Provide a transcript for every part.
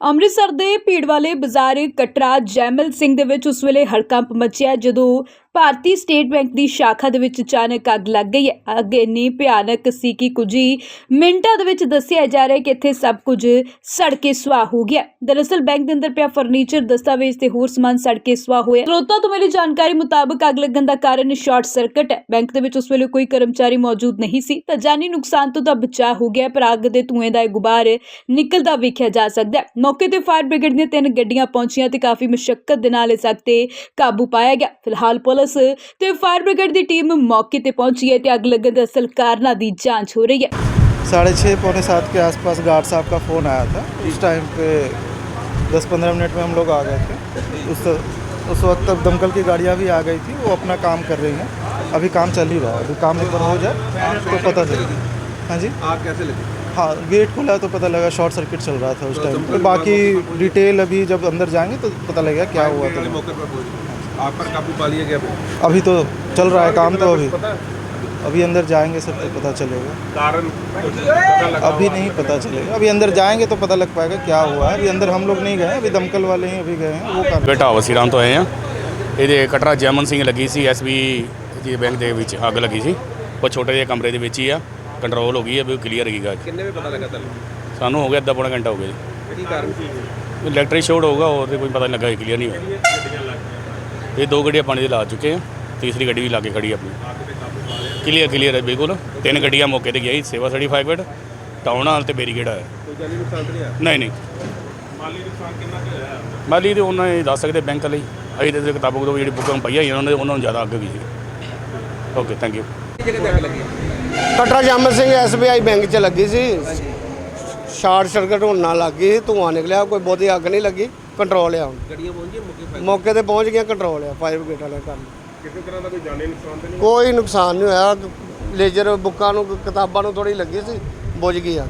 ਅੰਮ੍ਰਿਤਸਰ ਦੇ ਭੀੜ ਵਾਲੇ ਬਾਜ਼ਾਰ ਕਟਰਾ ਜੈਮਲ ਸਿੰਘ ਦੇ ਵਿੱਚ ਉਸ ਵੇਲੇ ਹੜਕੰਪ ਮਚਿਆ ਜਦੋਂ ਭਾਰਤੀ ਸਟੇਟ ਬੈਂਕ ਦੀ ਸ਼ਾਖਾ ਦੇ ਵਿੱਚ ਅਚਾਨਕ ਅੱਗ ਲੱਗ ਗਈ ਹੈ। ਅੱਗ ਇੰਨੀ ਭਿਆਨਕ ਸੀ ਕਿ ਕੁਝ ਹੀ ਮਿੰਟਾਂ ਦੇ ਵਿੱਚ ਦੱਸਿਆ ਜਾ ਰਿਹਾ ਕਿ ਇੱਥੇ ਸਭ ਕੁਝ ਸੜ ਕੇ ਸੁਆਹ ਹੋ ਗਿਆ ਦਰਅਸਲ ਬੈਂਕ ਦੇ ਅੰਦਰ ਪਿਆ ਫਰਨੀਚਰ, ਦਸਤਾਵੇਜ਼ ਤੇ ਹੋਰ ਸਮਾਨ ਸੜ ਕੇ ਸੁਆਹ ਹੋਇਆ ਸਰੋਤਾਂ ਤੋਂ ਮਿਲੀ ਜਾਣਕਾਰੀ ਮੁਤਾਬਕ ਅੱਗ ਲੱਗਣ ਦਾ ਕਾਰਨ ਸ਼ਾਰਟ ਸਰਕਟ ਹੈ। ਬੈਂਕ ਦੇ ਵਿੱਚ ਉਸ ਵੇਲੇ ਕੋਈ ਕਰਮਚਾਰੀ ਮੌਜੂਦ ਨਹੀਂ ਸੀ। ਤਾਂ ਜਾਨੀ ਨੁਕਸਾਨ ਤੋਂ ਤਾਂ ਬਚਾਅ ਹੋ ਗਿਆ ਪਰ ਅੱਗ ਦੇ ਧੂਏ ਦਾ ਇਹ ਗੁਬਾਰ ਨਿਕਲਦਾ ਵੇਖਿਆ ਜਾ ਸਕਦਾ ਹੈ। ਮੌਕੇ ਤੇ ਫਾਇਰ ਬ੍ਰਿਗੇਡ ਦੀਆਂ ਤਿੰਨ ਗੱਡੀਆਂ ਪਹੁੰਚੀਆਂ ਤੇ ਕਾਫੀ ਮੁਸ਼ਕਲ ਦੇ ਨਾਲ ਇਸ ਅੱਗ ਤੇ ਕਾਬੂ ਪਾਇਆ ਗਿਆ। ਫਿਲਹਾਲ ਪੁਲਿਸ ਤੇ ਫਾਇਰ ਬ੍ਰਿਗੇਡ ਦੀ ਟੀਮ ਮੌਕੇ ਤੇ ਪਹੁੰਚੀ ਹੈ ਤੇ ਅੱਗ ਲੱਗਣ ਦੇ ਅਸਲ ਕਾਰਨਾਂ ਦੀ ਜਾਂਚ ਹੋ ਰਹੀ ਹੈ साढ़े छः पौने सात के आसपास गार्ड साहब का फ़ोन आया था उस टाइम पे दस पंद्रह मिनट में हम लोग आ गए थे उस उस वक्त तक दमकल की गाड़ियाँ भी आ गई थी वो अपना काम कर रही हैं अभी काम चल ही रहा है अभी काम एक बार हो जाए तो पता चलेगा हाँ जी आग कैसे लगी हाँ गेट खुला तो पता लगा शॉर्ट सर्किट चल रहा था उस टाइम पे बाकी डिटेल अभी जब अंदर जाएंगे तो पता लगेगा क्या हुआ वाले था मौके पर पहुंच आग पर काबू पा लिया गया अभी तो चल रहा है काम तो अभी पता अभी अंदर जाएंगे सब तो पता चलेगा कारण कुछ पता लगा अभी नहीं पता चलेगा अभी अंदर जाएंगे तो पता लग पाएगा क्या हुआ है अभी अंदर हम लोग नहीं गए अभी दमकल वाले ही अभी गए हैं वो कर ਬੇਟਾ ਵਸੀਰਾਮ ਤੋਂ ਆਏ ਆ ਇਹਦੇ ਕਟਰਾ ਜੈਮਨ ਸਿੰਘ ਲੱਗੀ ਸੀ ਐਸਬੀ ਜੀ ਬੈਂਕ ਦੇ ਵਿੱਚ ਅੱਗ ਲੱਗੀ ਸੀ ਉਹ ਛੋਟੇ ਜਿਹੇ ਕਮਰੇ ਦੇ ਵਿੱਚ ਹੀ ਆ ਕੰਟਰੋਲ ਹੋ ਗਈ ਹੈ ਵੀ ਕਲੀਅਰ ਹੈਗੀ ਅੱਜ किन्ने में पता लगा तल ਸਾਨੂੰ ਹੋ ਗਿਆ ਅੱਧਾ ਪੌਣਾ ਘੰਟਾ ਹੋ ਗਿਆ ਜੀ की कारण ਇਲੈਕਟ੍ਰਿਕ ਸ਼ੋਰਟ ਹੋਊਗਾ ਹੋਰ ਤੇ ਕੋਈ ਪਤਾ ਨਹੀਂ ਲੱਗਾ ਕਲੀਅਰ ਨਹੀਂ ਹੋਇਆ ਇਹ ਦੋ ਗੱਡੀਆਂ ਪਾਣੀ ਦੇ ਲਾ ਚੁੱਕੇ ਆ ਤੀਸਰੀ ਗੱਡੀ ਵੀ ਲਾ ਕੇ ਖੜੀ ਆ ਆਪਣੀ। ਕਲੀਅਰ ਕਲੀਅਰ ਹੈ ਬਿਲਕੁਲ। ਤਿੰਨ ਗੱਡੀਆਂ ਮੌਕੇ ਤੇ ਗਈਆਂ ਸੇਵਾ ਸੜੀ ਫਾਇਰਗੇਟ ਟਾਊਨ ਹਾਲ ਤੇ ਬੈਰੀਗੇਡ ਆਇਆ। ਕੋਈ ਨਹੀਂ ਆ ਨਹੀਂ ਨਹੀਂ। ਮਾਲੀ ਨੁਕਸਾਨ ਕਿੰਨਾ ਕੁ ਹੋਇਆ? ਮਾਲੀ ਦੇ ਉਹਨਾਂ ਹੀ ਦੱਸ ਸਕਦੇ ਬੈਂਕ ਲਈ ਅਸੀਂ ਤੇ ਕਿਤਾਬਾਂ ਤੋਂ ਜਿਹੜੀ ਬੁੱਕਾਂ ਪਈਆਂ ਜੀ ਉਹਨਾਂ ਦੇ ਉਹਨਾਂ ਨੂੰ ਜ਼ਿਆਦਾ ਅੱਗੇ ਵੀ okay thank you Katra Jamal Singh SBI bank 'ਚ ਲੱਗੀ ਸੀ। ਸ਼ਾਰਟ ਸਰਕਟ ਹੋਣ ਨਾਲ ਲੱਗੀ ਧੂਆਂ ਨਿਕਲਿਆ ਕੋਈ ਬਹੁਤੀ ਅੱਗ ਨਹੀਂ ਲੱਗੀ। ਕੰਟਰੋਲ ਆ ਹੁਣ। ਗੱਡੀਆਂ ਪਹੁੰਚੀਆਂ ਮੌਕੇ ਪਰ ਮੌਕੇ ਤੇ ਪਹੁੰਚ ਗਿਆ ਕੰਟਰੋਲ ਆ ਫਾਇਰ ਬ੍ਰਿਗੇਡ ਵਾਲੇ ਕੰਮ ਕਿਸੇ ਤਰ੍ਹਾਂ ਦਾ ਕੋਈ ਜਾਨੀ ਨੁਕਸਾਨ ਤਾਂ ਨਹੀਂ? ਕੋਈ ਨੁਕਸਾਨ ਨਹੀਂ ਹੋਇਆ। ਲੇਜ਼ਰ ਬੁੱਕਾਂ ਨੂੰ ਕਿਤਾਬਾਂ ਨੂੰ ਥੋੜੀ ਲੱਗੀ ਸੀ ਬੁਝ ਗਈ ਆ।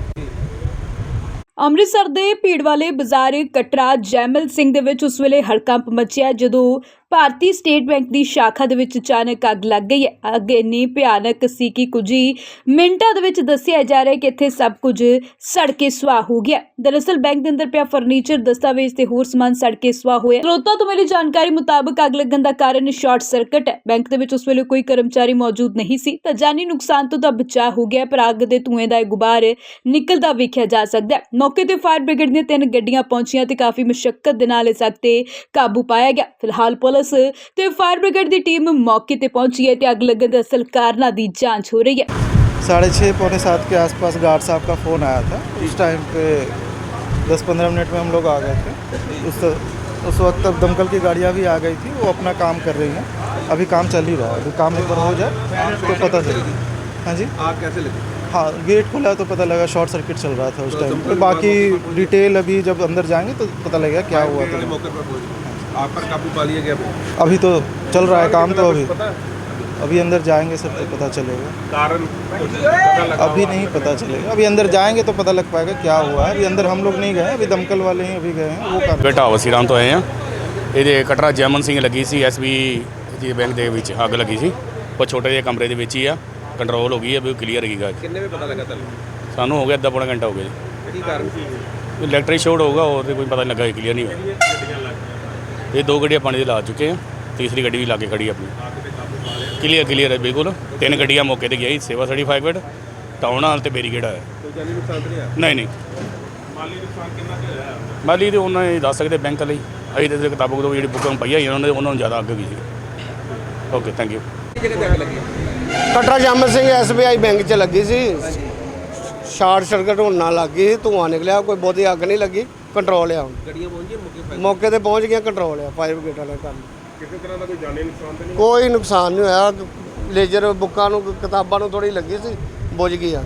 ਅੰਮ੍ਰਿਤਸਰ ਦੇ ਭੀੜ ਵਾਲੇ ਬਾਜ਼ਾਰ ਕਟਰਾ ਜੈਮਲ ਸਿੰਘ ਦੇ ਵਿੱਚ ਉਸ ਵੇਲੇ ਹੜਕੰਪ ਮਚਿਆ ਜਦੋਂ ਭਾਰਤੀ ਸਟੇਟ ਬੈਂਕ ਦੀ ਸ਼ਾਖਾ ਦੇ ਵਿੱਚ ਅਚਾਨਕ ਅੱਗ ਲੱਗ ਗਈ। ਹੈ ਅੱਗ ਇੰਨੀ ਭਿਆਨਕ ਸੀ ਕਿ ਕੁਝ ਹੀ ਮਿੰਟਾਂ ਦੇ ਵਿੱਚ ਦੱਸਿਆ ਜਾ ਰਿਹਾ ਹੈ ਕਿ ਇੱਥੇ ਸਭ ਕੁਝ ਸੜ ਕੇ ਸੁਆਹ ਹੋ ਗਿਆ। ਦਰਅਸਲ ਬੈਂਕ ਦੇ ਅੰਦਰ ਪਿਆ ਫਰਨੀਚਰ, ਦਸਤਾਵੇਜ਼ ਤੇ ਹੋਰ ਸਮਾਨ ਸੜ ਕੇ ਸੁਆਹ ਹੋਇਆ। ਸਰੋਤਾਂ ਤੋਂ ਮਿਲੀ ਜਾਣਕਾਰੀ ਮੁਤਾਬਕ ਅੱਗ ਲੱਗਣ ਦਾ ਕਾਰਨ ਸ਼ਾਰਟ ਸਰਕਟ ਹੈ। ਬੈਂਕ ਦੇ ਵਿੱਚ ਉਸ ਵੇਲੇ ਕੋਈ ਕਰਮਚਾਰੀ ਮੌਜੂਦ ਨਹੀਂ ਸੀ। ਤਾਂ ਜਾਨੀ ਨੁਕਸਾਨ ਤੋਂ ਤਾਂ ਬਚਾਅ ਹੋ ਗਿਆ ਪਰ ਅੱਗ ਦੇ ਧੂਏ ਦਾ ਇਹ ਗੁਬਾਰ ਨਿਕਲਦਾ ਵੇਖਿਆ ਜਾ ਸਕਦਾ ਹੈ। ਮੌਕੇ ਤੇ ਫਾਇਰ ਬ੍ਰਿਗੇਡ ਦੀਆਂ ਤਿੰਨ ਗੱਡੀਆਂ ਪਹੁੰਚੀਆਂ ਤੇ ਕਾਫੀ ਮੁਸ਼ਕਲ ਦੇ ਨਾਲ ਇਸ ਅੱਗ ਤੇ ਕਾਬੂ ਪਾਇਆ ਗਿਆ। ਫਿਲਹਾਲ ਪੁਲਿਸ ਤੇ ਫਾਇਰ ਬ੍ਰਿਗੇਡ ਦੀ ਟੀਮ ਮੌਕੇ ਤੇ ਪਹੁੰਚੀ ਹੈ ਤੇ ਅੱਗ ਲੱਗਣ ਦੇ ਅਸਲ ਕਾਰਨਾਂ ਦੀ ਜਾਂਚ ਹੋ ਰਹੀ ਹੈ साढ़े छः पौने सात के आसपास गार्ड साहब का फ़ोन आया था उस टाइम पे दस पंद्रह मिनट में हम लोग आ गए थे उस उस वक्त तक दमकल की गाड़ियाँ भी आ गई थी वो अपना काम कर रही हैं अभी काम चल ही रहा है अभी काम एक बार हो जाए तो पता चलेगा हाँ जी आग कैसे लगी हाँ गेट खुला तो पता लगा शॉर्ट सर्किट चल रहा था उस टाइम पे बाकी डिटेल अभी जब अंदर जाएंगे तो पता लगेगा क्या हुआ वाले था मौके पर पहुंच आग पर काबू पा लिया गया अभी तो चल रहा है काम तो अभी पता अभी अंदर जाएंगे सब तो पता चलेगा कारण कुछ पता लगा अभी नहीं पता चलेगा अभी अंदर जाएंगे तो पता लग पाएगा क्या हुआ है अभी अंदर हम लोग नहीं गए अभी दमकल वाले ही अभी गए हैं वो कर ਬੇਟਾ ਵਸੀਰਾਮ ਤੋਂ ਆਏ ਆ ਇਹਦੇ ਕਟਰਾ ਜੈਮਨ ਸਿੰਘ ਲੱਗੀ ਸੀ ਐਸਬੀ ਜੀ ਬੈਂਕ ਦੇ ਵਿੱਚ ਅੱਗ ਲੱਗੀ ਸੀ ਉਹ ਛੋਟੇ ਜਿਹੇ ਕਮਰੇ ਦੇ ਵਿੱਚ ਹੀ ਆ ਕੰਟਰੋਲ ਹੋ ਗਈ ਹੈ ਵੀ ਕਲੀਅਰ ਹੈਗੀ ਅੱਜ किन्ने में पता लगा तल ਸਾਨੂੰ ਹੋ ਗਿਆ ਅੱਧਾ ਪੌਣਾ ਘੰਟਾ ਹੋ ਗਿਆ ਜੀ की कारण ਇਲੈਕਟ੍ਰਿਕ ਸ਼ੋਰਟ ਹੋਊਗਾ ਹੋਰ ਤੇ ਕੋਈ ਪਤਾ ਨਹੀਂ ਲੱਗਾ ਕਲੀਅਰ ਨਹੀਂ ਹੋਇਆ ਇਹ ਦੋ ਗੱਡੀਆਂ ਪਾਣੀ ਦੇ ਲਾ ਚੁੱਕੇ ਆ ਤੀਸਰੀ ਗੱਡੀ ਵੀ ਲਾਗੇ ਖੜੀ ਆ ਆਪਣੀ। ਕਲੀਅਰ ਕਲੀਅਰ ਹੈ ਬਿਲਕੁਲ। ਤਿੰਨ ਗੱਡੀਆਂ ਮੌਕੇ ਤੇ ਗਈਆਂ ਸੇਵਾ ਸਰਟੀਫਾਈਡ ਵੇਟ ਟਾਊਨ ਹਾਲ ਤੇ ਬੈਰੀਗੇਡ ਹੈ। ਨਹੀਂ ਨਹੀਂ ਮਾਲੀ ਨੁਕਸਾਨ ਕਿੰਨਾ ਕੁ ਹੋਇਆ? ਮਾਲੀ ਤੇ ਉਹਨਾਂ ਨੇ ਦੱਸ ਸਕਦੇ ਬੈਂਕ ਲਈ। ਅਸੀਂ ਤੇ ਕਿਤਾਬਾਂ ਕੋਲ ਜਿਹੜੀ ਬੁੱਕਾਂ ਪਈਆਂ ਸੀ ਉਹਨਾਂ ਦੇ ਉਹਨਾਂ ਨੂੰ ਜ਼ਿਆਦਾ ਅੱਗੇ ਗਈ ਸੀ okay thank you Katra Jamar Singh SBI bank 'ਚ ਲੱਗੀ ਸੀ। ਸ਼ਾਰਟ ਸਰਕਟ ਹੋਣ ਨਾਲ ਲੱਗੀ ਧੂਆਂ ਨਿਕਲਿਆ ਕੋਈ ਬਹੁਤੀ ਅੱਗ ਨਹੀਂ ਲੱਗੀ। ਕੰਟਰੋਲ ਆ ਹੁਣ। ਗੱਡੀਆਂ ਪਹੁੰਚੀਆਂ ਮੌਕੇ ਤੇ? ਪਹੁੰਚ ਗਿਆ ਕੰਟਰੋਲ ਆ ਫਾਇਰ ਬ੍ਰਿਗੇਡ ਵਾਲੇ ਕੰਮ। ਕਿਸੇ ਤਰ੍ਹਾਂ ਦਾ ਕੋਈ ਜਾਨੀ ਨੁਕਸਾਨ ਤਾਂ ਨਹੀਂ? ਕੋਈ ਨੁਕਸਾਨ ਨਹੀਂ ਹੋਇਆ। ਲੇਜ਼ਰ ਬੁੱਕਾਂ ਨੂੰ ਕਿਤਾਬਾਂ ਨੂੰ ਥੋੜੀ ਲੱਗੀ ਸੀ ਬੁਝ ਗਈ ਆ।